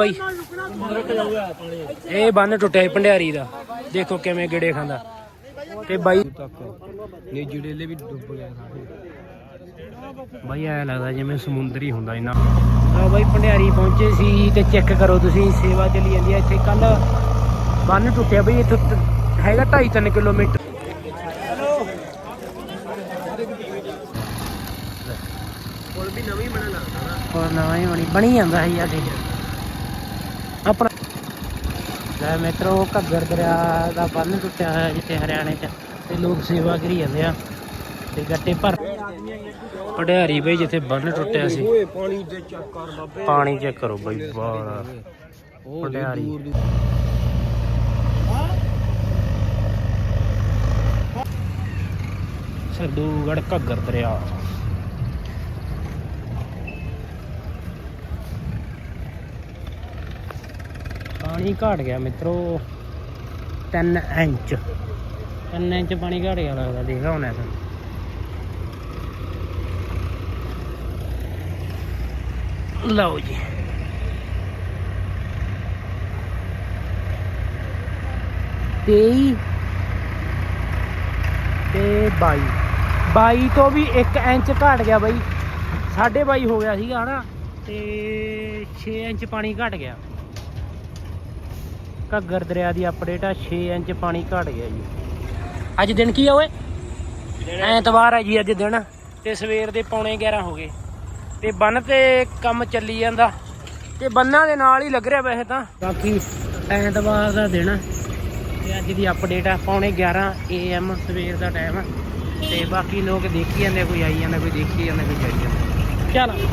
ਬਈ ਇਹ ਬੰਨ ਟੁੱਟਿਆ ਸੀ ਭੰਡਿਆਰੀ ਦਾ। ਦੇਖੋ ਕਿਵੇਂ ਗੇੜੇ ਖਾਂਦਾ। ਤੇ ਬਾਈ ਤੱਕ ਨੇਜੀ ਡੇਲੇ ਵੀ ਡੁੱਬ ਗਏ ਸਾਰੇ। ਬਾਈ ਐ ਲੱਗਦਾ ਜਿਵੇਂ ਸਮੁੰਦਰ ਹੀ ਹੁੰਦਾ ਇਹਨਾਂ ਆ ਬਾਈ ਭੰਡਿਆਰੀ ਪਹੁੰਚੇ ਸੀ ਤੇ ਚੈੱਕ ਕਰੋ ਤੁਸੀਂ ਸੇਵਾ ਚੱਲੀ ਜਾਂਦੀ ਹੈ ਇੱਥੇ ਕੱਲ ਬੰਨ ਟੁੱਟਿਆ ਬਈ ਇੱਥੇ ਹੈਗਾ 2.5 3 ਕਿਲੋਮੀਟਰ। ਪੁਲ ਵੀ ਨਵੀਂ ਬਣਨ ਨਾ ਹੋਰ ਨਵਾਂ ਹੀ ਬਣੀ ਬਣੀ ਜਾਂਦਾ ਸੀ ਅੱਜ ਆਪਣਾ ਲੈ ਮਿੱਤਰੋ, ਘੱਗਰ ਦਰਿਆ ਦਾ ਬੰਨ ਟੁੱਟਿਆ ਹੋਇਆ ਜਿੱਥੇ ਹਰਿਆਣੇ ਚ। ਤੇ ਲੋਕ ਸੇਵਾ ਕਰੀ ਜਾਂਦੇ ਆ। ਤੇ ਗੱਟੇ ਭਰ ਪੜਿਆਰੀ ਬਈ, ਜਿੱਥੇ ਬੰਨ ਟੁੱਟਿਆ ਸੀ। ਪਾਣੀ ਦੇ ਚੈੱਕ ਕਰ ਬਾਬੇ ਪਾਣੀ ਚੈੱਕ ਕਰੋ ਬਈ ਬਾਹਰ ਉਹ ਸਰਦੂਗੜ ਘੱਗਰ ਦਰਿਆ। ਪਾਣੀ ਘਟ ਗਿਆ ਮਿੱਤਰੋ 3 ਇੰਚ। 3 ਇੰਚ ਪਾਣੀ ਘਟ ਗਿਆ ਲੱਗਦਾ ਦੇਖਾ ਹੁਣ ਤੁਹਾਨੂੰ ਲਓ ਜੀ। ਤੇਈ ਤੇ 22 22 ਤੋਂ ਵੀ 1 ਇੰਚ ਘਟ ਗਿਆ ਬਾਈ। 22.5 ਹੋ ਗਿਆ ਸੀਗਾ, ਹਨਾ? ਤੇ 6 ਇੰਚ ਪਾਣੀ ਘਟ ਗਿਆ। ਘੱਗਰ ਦਰਿਆ ਦੀ ਅਪਡੇਟ ਆ 6 ਇੰਚ ਪਾਣੀ ਘਟ ਗਿਆ ਜੀ। ਅੱਜ ਦਿਨ ਕੀ ਆ ਓਏ? ਐਤਵਾਰ ਹੈ ਜੀ ਅੱਜ ਦਿਨ। ਤੇ ਸਵੇਰ ਦੇ ਪੌਣੇ 11 ਹੋ ਗਏ। ਤੇ ਬੰਨ ਤੇ ਕੰਮ ਚੱਲੀ ਜਾਂਦਾ। ਤੇ ਬੰਨਾਂ ਦੇ ਨਾਲ ਹੀ ਲੱਗ ਰਿਹਾ ਵੈਸੇ ਤਾਂ। ਬਾਕੀ ਐਤਵਾਰ ਦਾ ਦਿਨ ਆ। ਤੇ ਅੱਜ ਦੀ ਅਪਡੇਟ ਆ ਪੌਣੇ 11 AM ਸਵੇਰ ਦਾ ਟਾਈਮ ਆ। ਤੇ ਬਾਕੀ ਲੋਕ ਦੇਖੀ ਜਾਂਦੇ ਕੋਈ ਆਈ ਜਾਂਦਾ ਕੋਈ ਦੇਖੀ ਜਾਂਦਾ ਕੋਈ ਜਾਈ ਜਾਂਦਾ। ਚੱਲ।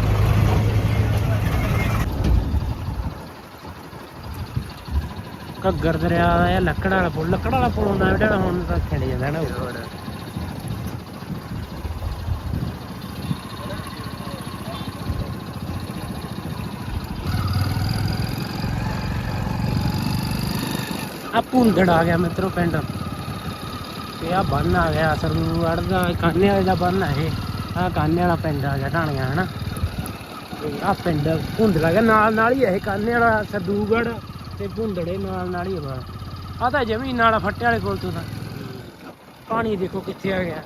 ਘੱਗਰ ਦਰਿਆ ਦਾ ਇਹ ਲੱਕੜ ਵਾਲਾ ਪੁਲ, ਲੱਕੜ ਵਾਲਾ ਪੁਲ ਹੁੰਦਾ, ਜਿਹੜਾ ਹੁਣ ਤਾਂ ਖਿੰਡ ਜਾਂਦਾ ਨਾ ਉੱਪਰ ਆ ਭੁੰਦੜ ਆ ਗਿਆ ਮਿੱਤਰੋ ਪਿੰਡ। ਤੇ ਆ ਬੰਨ ਆ ਗਿਆ ਸਰੂੜ ਦਾ ਕਾਨੇ ਵਾਲੇ ਦਾ ਬੰਨ ਆ ਇਹ। ਆ ਕਾਨੇ ਵਾਲਾ ਪਿੰਡ ਆ ਗਿਆ, ਢਾਣੀਆਂ, ਹਨਾ? ਤੇ ਆ ਪਿੰਡ ਭੁੰਦੜ ਆ ਗਿਆ ਨਾਲ ਨਾਲ ਹੀ ਇਹ ਕਾਨੇ ਵਾਲਾ ਸਰਦੂਗੜ ਤੇ ਭੁੰਦੜੇ ਨਾਲ ਨਾਲ ਹੀ ਆ ਆ ਤਾਂ ਜ਼ਮੀਨ ਨਾਲ ਫੱਟੇ ਵਾਲੇ ਕੋਲ ਤੋਂ ਤਾਂ। ਪਾਣੀ ਦੇਖੋ ਕਿੱਥੇ ਆ ਗਿਆ।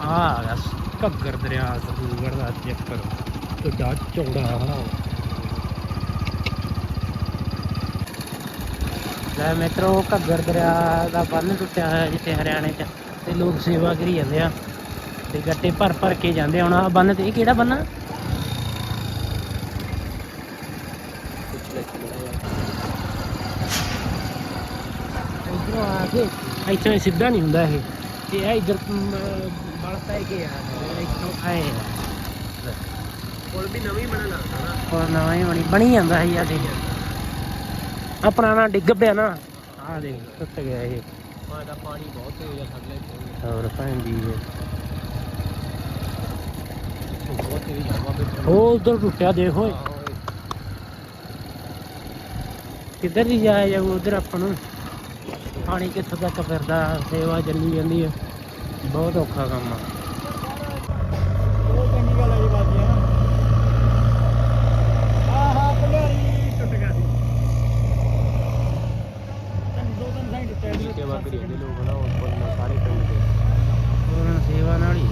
ਆ ਗਿਆ ਘੱਗਰ ਦਰਿਆ ਸਰਦੂਗੜ ਦਾ ਚੈੱਕ ਕਰੋ ਕਿੱਡਾ ਚੌੜਾ ਹਨਾ ਲੈ ਮਿੱਤਰੋ, ਘੱਗਰ ਦਰਿਆ ਦਾ ਬੰਨ ਟੁੱਟਿਆ ਹੋਇਆ ਜਿੱਥੇ ਹਰਿਆਣੇ ਚ, ਤੇ ਲੋਕ ਸੇਵਾ ਕਰੀ ਜਾਂਦੇ ਆ। ਤੇ ਗੱਟੇ ਭਰ ਭਰ ਕੇ ਜਾਂਦੇ ਆ। ਹੁਣ ਆ ਬੰਨ ਤੇ ਇਹ ਕਿਹੜਾ ਬੰਨ ਆ? ਇੱਧਰੋਂ ਆ ਕੇ ਇੱਥੋਂ ਇਹ ਸਿੱਧਾ ਨਹੀਂ ਹੁੰਦਾ ਇਹ ਤੇ ਇਹ ਇੱਧਰ ਬਲ ਪੈ ਕੇ ਆ ਇੱਥੋਂ ਆਏ ਆ ਪੁਲ ਵੀ ਨਵੀਂ ਬਣਨ ਲੱਗਦਾ ਨਾ ਹੋਰ ਨਵਾਂ ਹੀ ਬਣੀ ਬਣੀ ਜਾਂਦਾ ਸੀ ਅੱਜ ਆ ਪੁਰਾਣਾ ਡਿੱਗ ਪਿਆ ਨਾ ਆ ਦੇ ਟੁੱਟ ਗਿਆ ਇਹ ਮੈਂ ਤਾਂ ਪਾਣੀ ਬਹੁਤ ਤੇਜ਼ ਆ ਸਾਡੇ ਇੱਥੇ ਹੋਰ ਪੈਂਦੀ ਹੈ ਬਹੁਤ ਤੇਜ਼ ਆ ਬਾਬੇ ਉਹ ਉਧਰ ਟੁੱਟਿਆ ਦੇਖੋ ਕਿੱਧਰ ਦੀ ਜਾਇਆ ਜਾਊ ਉਧਰ ਆਪਾਂ ਨੂੰ ਪਾਣੀ ਕਿੱਥੋਂ ਤੱਕ ਫਿਰਦਾ ਸੇਵਾ ਚੱਲੀ ਜਾਂਦੀ ਹੈ ਬਹੁਤ ਔਖਾ ਕੰਮ ਆ। ਉਹ ਚੰਗੀ ਗੱਲ ਹੈ ਜੀ ਬਾਜੀ ਹਾਂ। ਹਾਂ ਭੰਡਾਰੀ ਟੁੱਟ ਗਿਆ ਸੀ। ਤਿੰਨ ਦੋ ਤਿੰਨ ਸਾਈਡ ਟੁੱਟਿਆ ਸੀ ਸੇਵਾ ਕਰੀ ਜਾਂਦੇ ਲੋਕ ਨਾ ਉਹ ਪੁੱਲ ਨਾਲ ਸਾਰੇ ਪਿੰਡ ਦੇ। ਉਹਨਾਂ ਨੂੰ ਸੇਵਾ ਨਾਲ ਹੀ।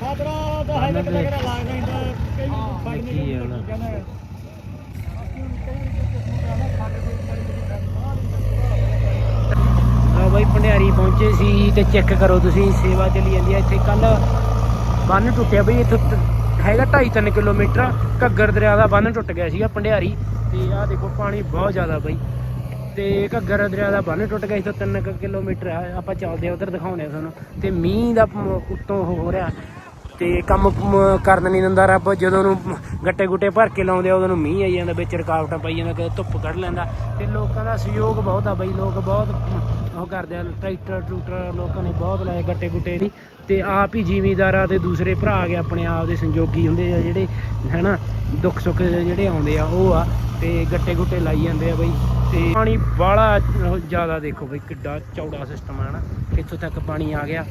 ਖਾਤਰਾ ਦਾ ਲਾਗ ਜਾਂਦਾ ਕਈ ਫੜ ਦੇਖੀ ਨਹੀਂ ਆ ਉਹਨਾਂ। ਕਹਿੰਦਾ ਆ ਬਾਈ, ਭੰਡਿਆਰੀ ਪਹੁੰਚੇ ਸੀ ਤੇ ਚੈੱਕ ਕਰੋ ਤੁਸੀਂ, ਸੇਵਾ ਚੱਲੀ ਜਾਂਦੀ ਹੈ ਇੱਥੇ। ਕੱਲ ਬੰਨ ਟੁੱਟਿਆ ਬਈ, ਇੱਥੇ ਹੈਗਾ 2.5 3 ਕਿਲੋਮੀਟਰ, ਘੱਗਰ ਦਰਿਆ ਦਾ ਬੰਨ ਟੁੱਟ ਗਿਆ ਸੀਗਾ ਭੰਡਿਆਰੀ। ਤੇ ਆਹ ਦੇਖੋ, ਪਾਣੀ ਬਹੁਤ ਜ਼ਿਆਦਾ ਬਈ। ਤੇ ਘੱਗਰ ਦਰਿਆ ਦਾ ਬੰਨ ਟੁੱਟ ਗਿਆ, ਇੱਥੋਂ 3 ਕਿਲੋਮੀਟਰ ਆ। ਆਪਾਂ ਚੱਲਦੇ ਆ, ਉਧਰ ਦਿਖਾਉਣੇ ਆ ਤੁਹਾਨੂੰ। ਤੇ ਮੀਂਹ ਦਾ ਉੱਤੋਂ ਹੋ ਰਿਹਾ। ਤੇ ਕੰਮ ਮ- ਕਰਨ ਨਹੀਂ ਦਿੰਦਾ ਰੱਬ। ਜਦੋਂ ਨੂੰ ਗੱਟੇ ਗੁੱਟੇ ਭਰ ਕੇ ਲਾਉਂਦੇ ਆ, ਉਦੋਂ ਨੂੰ ਮੀਂਹ ਆਈ ਜਾਂਦਾ, ਵਿੱਚ ਰੁਕਾਵਟਾਂ ਪਾਈ ਜਾਂਦਾ, ਕਦੇ ਧੁੱਪ ਕੱਢ ਲੈਂਦਾ। ਤੇ ਲੋਕਾਂ ਦਾ ਸਹਿਯੋਗ ਬਹੁਤ ਆ ਬਈ, ਲੋਕ ਬਹੁਤ ਉਹ ਕਰਦੇ ਆ, ਟਰੈਕਟਰ, ਟਰੂਟਰ, ਲੋਕਾਂ ਨੇ ਬਹੁਤ ਲਾਏ ਗੱਟੇ ਗੁੱਟੇ ਦੀ ਤੇ ਆਪ ਹੀ ਜ਼ਿਮੀਦਾਰਾਂ ਤੇ ਦੂਸਰੇ ਭਰਾ ਆ ਕੇ ਆਪਣੇ ਆਪ ਦੇ ਸੰਯੋਗੀ ਹੁੰਦੇ ਆ, ਜਿਹੜੇ ਹੈਨਾ, ਦੁੱਖ ਸੁੱਖ ਜਿਹੜੇ ਆਉਂਦੇ ਆ, ਉਹ ਆ। ਤੇ ਗੱਟੇ ਗੁੱਟੇ ਲਾਈ ਜਾਂਦੇ ਆ ਬਈ। ਤੇ ਪਾਣੀ ਬਾਹਲਾ ਜ਼ਿਆਦਾ ਦੇਖੋ ਬਈ, ਕਿੱਡਾ ਚੌੜਾ ਸਿਸਟਮ ਆ ਨਾ ਕਿੱਥੋਂ ਤੱਕ ਪਾਣੀ ਆ ਗਿਆ।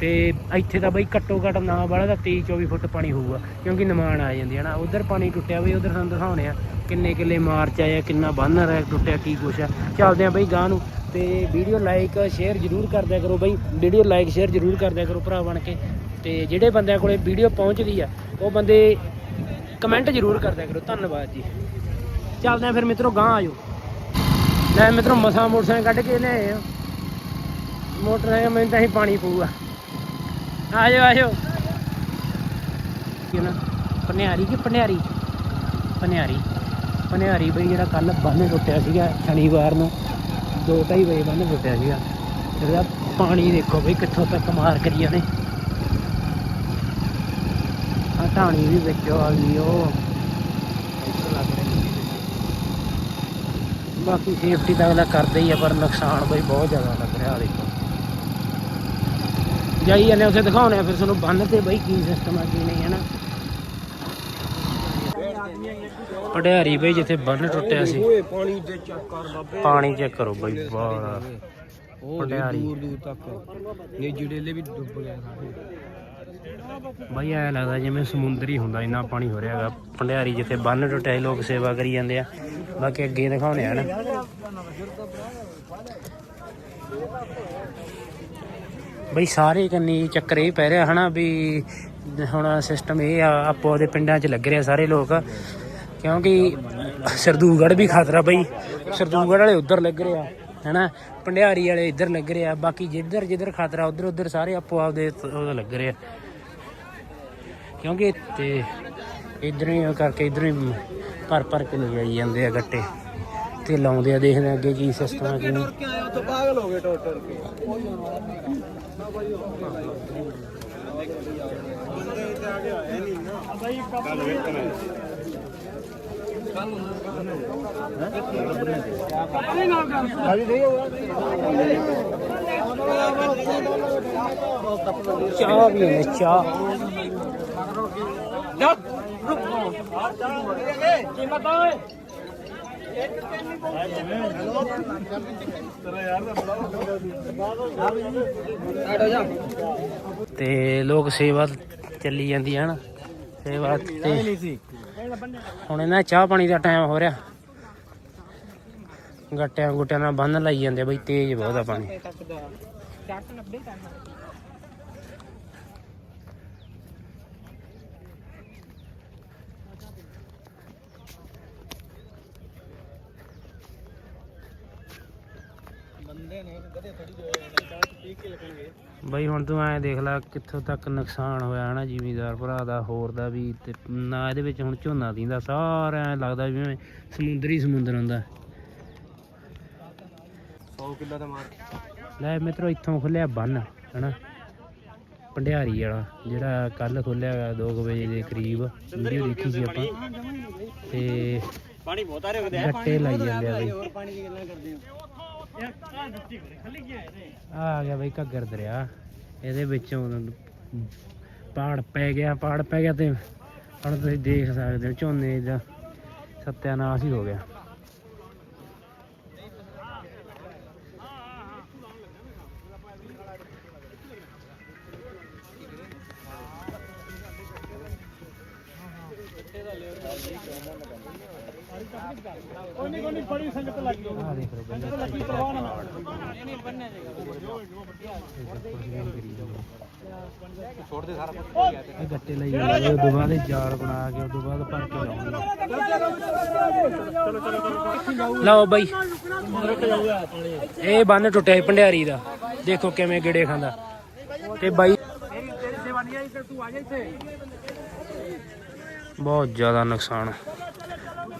ਤੇ ਇੱਥੇ ਤਾਂ ਬਈ ਘੱਟੋ ਘੱਟ ਨਾ ਵਾਲਾ ਤਾਂ 23 24 ਫੁੱਟ ਪਾਣੀ ਹੋਊਗਾ, ਕਿਉਂਕਿ ਨਿਮਾਣ ਆ ਜਾਂਦੀ ਹੈ ਨਾ। ਉਧਰ ਪਾਣੀ ਟੁੱਟਿਆ ਬਈ, ਉਧਰ ਤੁਹਾਨੂੰ ਦਿਖਾਉਣੇ ਆ ਕਿੰਨੇ ਕਿੱਲੇ ਮਾਰਚ ਆਇਆ ਕਿੰਨਾ ਬੰਨ ਰਿਹਾ ਟੁੱਟਿਆ, ਕੀ ਕੁਛ ਆ। ਚੱਲਦੇ ਆ ਬਈ ਗਾਂ ਨੂੰ ਤੇ ਵੀਡੀਓ ਲਾਈਕ ਸ਼ੇਅਰ ਜਰੂਰ ਕਰਦਿਆ ਕਰੋ ਬਈ। ਵੀਡੀਓ ਲਾਈਕ ਸ਼ੇਅਰ ਜਰੂਰ ਕਰਦਿਆ ਕਰੋ ਭਰਾ ਬਣ ਕੇ। ਤੇ ਜਿਹੜੇ ਬੰਦਿਆਂ ਕੋਲੇ ਵੀਡੀਓ ਪਹੁੰਚਦੀ ਆ, ਉਹ ਬੰਦੇ ਕਮੈਂਟ ਜਰੂਰ ਕਰਦਿਆ ਕਰੋ। ਧੰਨਵਾਦ ਜੀ। ਚੱਲਦੇ ਆ ਫਿਰ ਮਿੱਤਰੋ ਗਾਂ ਆਜੋ ਲੈ ਮਿੱਤਰੋ, ਮਸਾ ਮੋਟਰਸਾਈਕਲ ਕੱਢ ਕੇ ਲਿਆਏ ਆ ਮੋਟਰਸਾਈਕਲ, ਮੈਨੂੰ ਤਾਂ ਹੀ ਪਾਣੀ ਪਊਗਾ। ਆਜੋ ਆਜੋ। ਕੀ ਪਨਿਆਰੀ ਕਿ ਪਨਿਆਰੀ? ਪਨਿਆਰੀ। ਪਨਿਆਰੀ ਬਈ ਜਿਹੜਾ ਕੱਲ ਬੰਨ ਟੁੱਟਿਆ ਸੀਗਾ ਸ਼ਨੀਵਾਰ ਨੂੰ 2:30 ਵਜੇ ਬੰਨ ਟੁੱਟਿਆ ਸੀਗਾ। ਇਹਦਾ ਪਾਣੀ ਦੇਖੋ ਬਈ ਕਿੱਥੋਂ ਤੱਕ ਮਾਰ ਕਰੀ ਨੇ ਆ ਢਾਣੀ ਵੀ ਵਿੱਚ ਆ ਗਈ ਉਹ ਲੱਗ ਰਹੀ ਬਾਕੀ ਸੇਫਟੀ ਤਾਂ ਅਗਲਾ ਕਰਦਾ ਹੀ ਆ, ਪਰ ਨੁਕਸਾਨ ਬਈ ਬਹੁਤ ਜ਼ਿਆਦਾ ਲੱਗ ਰਿਹਾ ਆ ਦੇਖੋ। ਜਾਈ ਜਾਂਦੇ ਉੱਥੇ ਦਿਖਾਉਣੇ ਆ ਫਿਰ ਤੁਹਾਨੂੰ ਬੰਨ ਤੇ ਬਈ ਕੀ ਸਿਸਟਮ ਆ ਕੀ ਨਹੀਂ ਹੈ ਨਾ? ਪੜਿਆਰੀ ਬਈ ਜਿੱਥੇ ਬੰਨ ਟੁੱਟਿਆ ਸੀ। ਪਾਣੀ ਚੈੱਕ ਕਰ ਬਾਬੇ। ਪਾਣੀ ਚੈੱਕ ਕਰੋ ਬਈ ਬਾਹਰ ਉਹ ਪਟਿਆਰੀ। ਦੂਰ ਦੂਰ ਤੱਕ। ਨੇ ਜੁੜੇਲੇ ਵੀ ਡੁੱਬ ਗਏ ਬਈ ਐ ਲੱਗਦਾ ਜਿਵੇਂ ਸਮੁੰਦਰ ਹੁੰਦਾ ਇੰਨਾ ਪਾਣੀ ਹੋ ਰਿਹਾ ਹੈਗਾ। ਭੰਡਿਆਰੀ ਜਿੱਥੇ ਬੰਨ ਟੁੱਟਿਆ ਸੀ ਲੋਕ ਸੇਵਾ ਕਰੀ ਜਾਂਦੇ ਆ। ਬਾਕੀ ਅੱਗੇ ਦਿਖਾਉਣੇ ਆ ਨਾ? ਬਈ ਸਾਰੇ ਕੰਨੀ ਚੱਕਰ ਇਹ ਪੈ ਰਿਹਾ ਹਨਾ ਵੀ ਹੁਣ ਸਿਸਟਮ ਇਹ ਆ, ਆਪੋ ਦੇ ਪਿੰਡਾਂ 'ਚ ਲੱਗ ਰਿਹਾ ਸਾਰੇ ਲੋਕ। ਕਿਉਂਕਿ ਸਰਦੂਗੜ ਵੀ ਖਤਰਾ ਬਈ। ਸਰਦੂਗੜ ਵਾਲੇ ਉਧਰ ਲੱਗ ਰਿਹਾ ਹੈਨਾ? ਭੰਡਿਆਰੀ ਵਾਲੇ ਇੱਧਰ ਲੱਗ ਰਿਹਾ ਬਾਕੀ ਜਿੱਧਰ ਜਿੱਧਰ ਖਤਰਾ, ਉਧਰ ਉਧਰ ਸਾਰੇ ਆਪੋ ਆਪਦੇ ਉਹ ਲੱਗ ਰਿਹਾ ਕਿਉਂਕਿ ਤੇ ਇਧਰ ਹੀ ਕਰਕੇ ਇਧਰ ਹੀ ਭਰ ਭਰ ਕੇ ਲੈ ਜਾਂਦੇ ਆ ਗੱਟੇ। ਤੇ ਲਾਉਂਦੇ ਆ ਦੇਖਦੇ ਆ ਅੱਗੇ ਕੀ ਸਿਸਟਮ ਆ ਕੀ ਨਹੀਂ ਕੇ ਆਇਆ ਤਾਂ ਪਾਗਲ ਹੋ ਗਏ ਟੋਟਰ ਕੇ। ਚਾਹ ਵੀ ਨੇ ਚਾਹ। ਤੇ ਲੋਕ ਸੇਵਾ ਚੱਲੀ ਜਾਂਦੀ ਹੈ ਨਾ। ਸੇਵਾ ਤੇ ਹੁਣ ਇਹਨਾਂ ਚਾਹ ਪਾਣੀ ਦਾ ਟਾਈਮ ਹੋ ਰਿਹਾ। ਗੱਟਿਆਂ ਗੁੱਟਿਆਂ ਨਾਲ ਬੰਨ ਲਾਈ ਜਾਂਦੇ ਆ ਬਈ, ਤੇਜ਼ ਬਹੁਤ ਆ ਪਾਣੀ ਬੰਦੇ ਨੇ ਕਦੇ ਥੋੜੀ ਜੋ ਪੀ ਕੇ ਲੱਗਣਗੇ ਬਈ ਹੁਣ ਤੂੰ ਐਂ ਦੇਖ ਲੈ ਕਿੱਥੋਂ ਤੱਕ ਨੁਕਸਾਨ ਹੋਇਆ ਹਨਾ ਜ਼ਿਮੀਦਾਰ ਭਰਾ ਦਾ ਹੋਰ ਦਾ ਵੀ ਤੇ ਨਾ ਇਹਦੇ ਵਿੱਚ ਹੁਣ ਝੋਨਾ ਦੀਂਦਾ ਸਾਰਾ ਐਂ ਲੱਗਦਾ ਜਿਵੇਂ ਸਮੁੰਦਰੀ ਸਮੁੰਦਰ ਹੁੰਦਾ। 100 ਕਿਲੋ ਦਾ ਮਾਰ ਲੈ ਮਿੱਤਰੋ ਇੱਥੋਂ ਖੁੱਲਿਆ ਬੰਨ ਹਨਾ? ਭੰਡਿਆਰੀ ਵਾਲਾ ਜਿਹੜਾ ਕੱਲ ਖੁੱਲਿਆ 2 ਵਜੇ ਦੇ ਕਰੀਬ ਵੀਡੀਓ ਦੇਖੀ ਸੀ ਆਪਾਂ। ਤੇ ਪਾਣੀ ਬਹੁਤ ਆ ਰਿਹਾ ਗੱਟੇ ਲਾਈ ਜਾਂਦੇ ਆ ਬਈ। ਹੋਰ ਪਾਣੀ ਦੀ ਗੱਲਾਂ ਕਰਦੇ ਹੋ? ਆ ਆ ਗਿਆ ਬਈ ਘੱਗਰ ਦਰਿਆ। ਇਹਦੇ ਵਿੱਚੋਂ ਪਹਾੜ ਪੈ ਗਿਆ, ਪਹਾੜ ਪੈ ਗਿਆ ਤੇ ਹੁਣ ਤੁਸੀਂ ਦੇਖ ਸਕਦੇ ਹੋ ਝੋਨੇ ਦਾ ਸਤਿਆਨਾਸ਼ ਹੀ ਹੋ ਗਿਆ। ਲਓ ਬੰਦੇ। ਛੋੜ ਦੇ ਸਾਰਾ ਕੁਝ ਹੋ ਗਿਆ ਇਹ ਗੱਟੇ ਲਈ ਜਾਂਦੇ ਆ, ਉਦੋਂ ਬਾਅਦ ਇਹ ਜਾਲ ਬਣਾ ਕੇ ਉਦੋਂ ਬਾਅਦ ਭਰ ਕੇ ਲਾਉਂਦੇ ਲਓ ਬਈ। ਇਹ ਬੰਨ ਟੁੱਟਿਆ ਭੰਡਿਆਰੀ ਦਾ। ਦੇਖੋ ਕਿਵੇਂ ਗਿੜੇ ਖਾਂਦਾ। ਤੇ ਬਾਈ ਬਹੁਤ ਜ਼ਿਆਦਾ ਨੁਕਸਾਨ।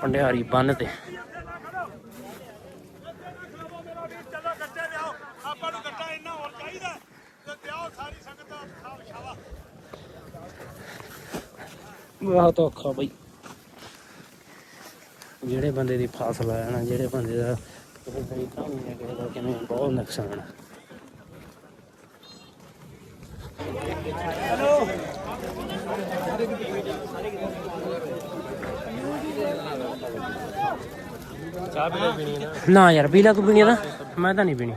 ਭੰਡਿਆਰੀ ਬੰਨ ਤੇ। ਬਹੁਤ ਔਖਾ ਬਈ। ਜਿਹੜੇ ਬੰਦੇ ਦੀ ਫਸਲ ਹੈ ਨਾ, ਜਿਹੜੇ ਬੰਦੇ ਦਾ ਕਿਸੇ ਦਾ ਕੰਮ ਨਹੀਂ ਕਿਸੇ ਦਾ ਕਿਵੇਂ, ਬਹੁਤ ਨੁਕਸਾਨ ਆ। ਚਾਹ ਪੀਣੀ ਪੀਣੀ ਨਾ ਨਾ ਯਾਰ ਪੀ ਤੂੰ ਪੀਣੀ ਤਾਂ। ਮੈਂ ਤਾਂ ਨਹੀਂ ਪੀਣੀ।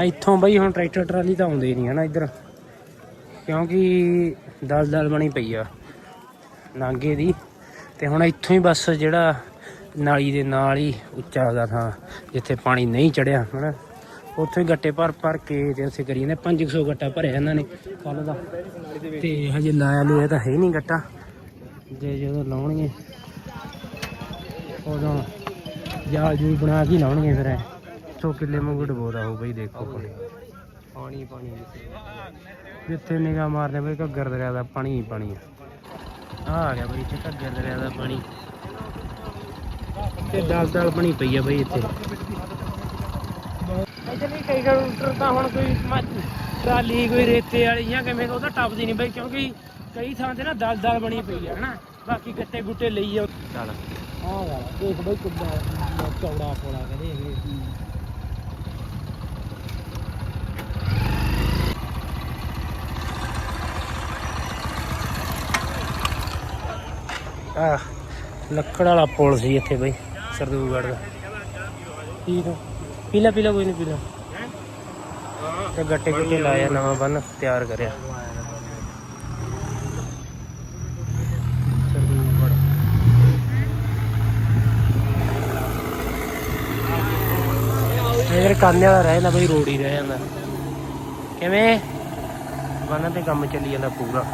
ਇੱਥੋਂ ਬਈ ਹੁਣ ਟਰੈਕਟਰ ਟਰਾਲੀ ਤਾਂ ਆਉਂਦੇ ਨਹੀਂ ਹਨਾ ਇੱਧਰ। ਕਿਉਂਕਿ ਦਲ-ਦਲ ਬਣੀ ਪਈ ਆ, ਨਾਂਗੇ ਦੀ। ਤੇ ਹੁਣ ਇੱਥੋਂ ਹੀ ਬਸ ਜਿਹੜਾ ਨਾਲੀ ਦੇ ਨਾਲ ਹੀ ਉੱਚਾ ਦਾ ਥਾਂ ਜਿੱਥੇ ਪਾਣੀ ਨਹੀਂ ਚੜਿਆ ਹਨਾ। ਉੱਥੇ ਹੀ ਗੱਟੇ ਭਰ ਭਰ ਕੇ ਤੇ ਉੱਥੇ ਕਰੀ ਜਾਂਦੇ। 500 ਗੱਟਾ ਭਰਿਆ ਇਹਨਾਂ ਨੇ ਕੱਲ ਦਾ। ਤੇ ਹਜੇ ਲਾਇਆ ਲੂਆ ਤਾਂ ਹੈ ਨਹੀਂ ਗੱਟਾ। ਜੇ ਜਦੋਂ ਲਾਉਣਗੇ ਉਦੋਂ ਜਾਲ ਜੂਲ ਬਣਾ ਕੇ ਲਾਉਣਗੇ ਫਿਰ ਸੋ ਕਿੱਲੇ ਵਾਂਗੂ ਡਬੋਦਾ ਹੋ ਬਈ ਦੇਖੋ ਪਾਣੀ ਪਾਣੀ ਪਾਣੀ ਜਿੱਥੇ। ਨਿਗਾਹ ਮਾਰਦੇ ਬਈ ਘੱਗਰ ਦਰਿਆ ਦਾ ਪਾਣੀ ਹੀ ਪਾਣੀ ਆ। ਆ ਗਿਆ ਬਈ ਇੱਥੇ ਘੱਗਰ ਦਰਿਆ ਦਾ ਪਾਣੀ। ਤੇ ਦਲ ਦਲ ਬਣੀ ਪਈ ਆ ਬਈ ਇੱਥੇ। ਇੱਥੇ ਵੀ ਕਈ ਕਾਊਂਟਰ ਤਾਂ ਹੁਣ ਕੋਈ ਟਰਾਲੀ ਕੋਈ ਰੇਤੇ ਵਾਲੀ ਜਾਂ ਕਿਵੇਂ ਉਹਦਾ ਟੱਪਦੀ ਨਹੀਂ ਬਈ ਕਿਉਂਕਿ ਕਈ ਥਾਂ ਤੇ ਨਾ ਦਲ ਦਲ ਬਣੀ ਪਈ ਆ ਹਨਾ? ਬਾਕੀ ਗੱਟੇ ਗੁੱਟੇ ਲਈ ਆ। ਚੱਲ। ਆਹ ਗਾ ਦੇਖ ਬਈ ਕਿੱਦਾਂ ਚੌੜਾ ਪੋਲਾ ਕਦੇ ਇਹ। ਆ ਲੱਕੜ ਵਾਲਾ ਪੁਲ ਸੀ ਇੱਥੇ ਬਈ ਸਰਦੂਗੜ੍ਹ ਦਾ। ਠੀਕ ਆ। ਪੀਲਾ ਪੀਲਾ ਕੋਈ ਨਹੀਂ ਪੀਲਾ। ਤੇ ਗੱਟੇ ਗੁੱਟੇ ਲਾਇਆ ਨਵਾਂ ਬੰਨ ਤਿਆਰ ਕਰਿਆ। ਇਧਰ ਕਾਨੇ ਵਾਲਾ ਰਹਿ ਜਾਂਦਾ ਬਈ ਰੋਡ ਹੀ ਰਹਿ ਜਾਂਦਾ। ਕਿਵੇਂ? ਬੰਨ ਤੇ ਕੰਮ ਚੱਲੀ ਜਾਂਦਾ ਪੂਰਾ।